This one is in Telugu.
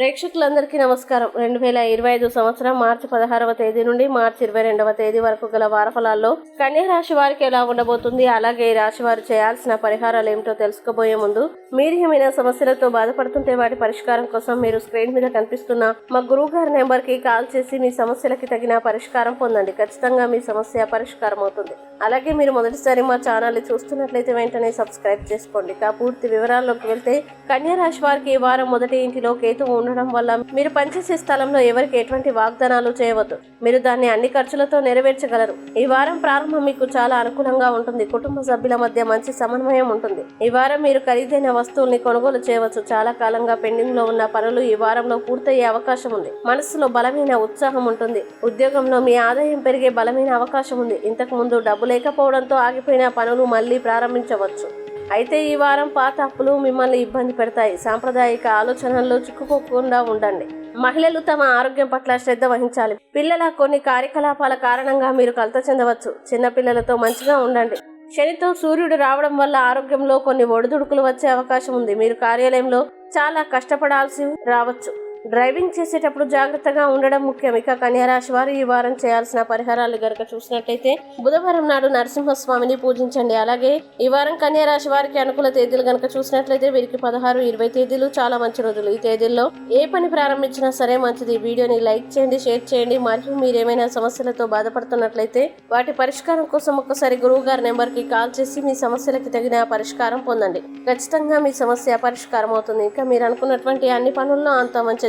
ప్రేక్షకులందరికీ నమస్కారం. రెండు వేల ఇరవై ఐదు సంవత్సరం మార్చి పదహారవ తేదీ నుండి మార్చి ఇరవై రెండవ తేదీ వరకు గల వారఫలాల్లో కన్యా రాశి వారికి ఎలా ఉండబోతుంది అలాగే ఈ రాశి వారు చేయాల్సిన పరిహారాలు ఏమిటో తెలుసుకోబోయే ముందు మీరు ఏమైనా సమస్యలతో బాధపడుతుంటే వాటి పరిష్కారం కోసం మీరు స్క్రీన్ మీద కనిపిస్తున్న మా గురువు గారి నెంబర్కి కాల్ చేసి మీ సమస్యలకి తగిన పరిష్కారం పొందండి. ఖచ్చితంగా మీ సమస్య పరిష్కారం అవుతుంది. అలాగే మీరు మొదటిసారి మా ఛానల్ చూస్తున్నట్లయితే వెంటనే సబ్స్క్రైబ్ చేసుకోండి. ఇక పూర్తి వివరాల్లోకి వెళ్తే కన్యా రాశి వారికి ఈ వారం మొదటి ఇంటిలో కేతువు ఉండడం వల్ల మీరు పనిచేసే స్థలంలో ఎవరికి ఎటువంటి వాగ్దానాలు చేయవద్దు. మీరు దాన్ని అన్ని ఖర్చులతో నెరవేర్చగలరు. ఈ వారం ప్రారంభం మీకు చాలా అనుకూలంగా ఉంటుంది. కుటుంబ సభ్యుల మధ్య మంచి సమన్వయం ఉంటుంది. ఈ వారం మీరు ఖరీదైన వస్తువుల్ని కొనుగోలు చేయవచ్చు. చాలా కాలంగా పెండింగ్లో ఉన్న పనులు ఈ వారంలో పూర్తయ్యే అవకాశం ఉంది. మనసులో బలమైన ఉత్సాహం ఉంటుంది. ఉద్యోగంలో మీ ఆదాయం పెరిగే బలమైన అవకాశం ఉంది. ఇంతకు ముందు డబ్బు లేకపోవడంతో ఆగిపోయిన పనులు మళ్ళీ ప్రారంభించవచ్చు. అయితే ఈ వారం పాత అప్పులు మిమ్మల్ని ఇబ్బంది పెడతాయి. సాంప్రదాయిక ఆలోచనల్లో చిక్కుకోకుండా ఉండండి. మహిళలు తమ ఆరోగ్యం పట్ల శ్రద్ధ వహించాలి. పిల్లల కొన్ని కార్యకలాపాల కారణంగా మీరు కలత చెందవచ్చు. చిన్నపిల్లలతో మంచిగా ఉండండి. శనితో సూర్యుడు రావడం వల్ల ఆరోగ్యంలో కొన్ని ఒడిదుడుకులు వచ్చే అవకాశం ఉంది. మీరు కార్యాలయంలో చాలా కష్టపడాల్సి రావచ్చు. డ్రైవింగ్ చేసేటప్పుడు జాగ్రత్తగా ఉండడం ముఖ్యం. ఇక కన్యారాశి వారు ఈ వారం చేయాల్సిన పరిహారాలు గనక చూసినట్లయితే బుధవారం నాడు నరసింహస్వామిని పూజించండి. అలాగే ఈ వారం కన్యారాశి వారికి అనుకూల తేదీలు గనక చూసినట్లయితే వీరికి పదహారు ఇరవై తేదీలు చాలా మంచి రోజులు. ఈ తేదీల్లో ఏ పని ప్రారంభించినా సరే మంచిది. వీడియోని లైక్ చేయండి షేర్ చేయండి. మరియు మీరు ఏమైనా సమస్యలతో బాధపడుతున్నట్లయితే వాటి పరిష్కారం కోసం ఒక్కసారి గురువు గారి నెంబర్కి కాల్ చేసి మీ సమస్యలకి తగిన పరిష్కారం పొందండి. ఖచ్చితంగా మీ సమస్య పరిష్కారం అవుతుంది. ఇంకా మీరు అనుకున్నటువంటి అన్ని పనుల్లో అంత మంచి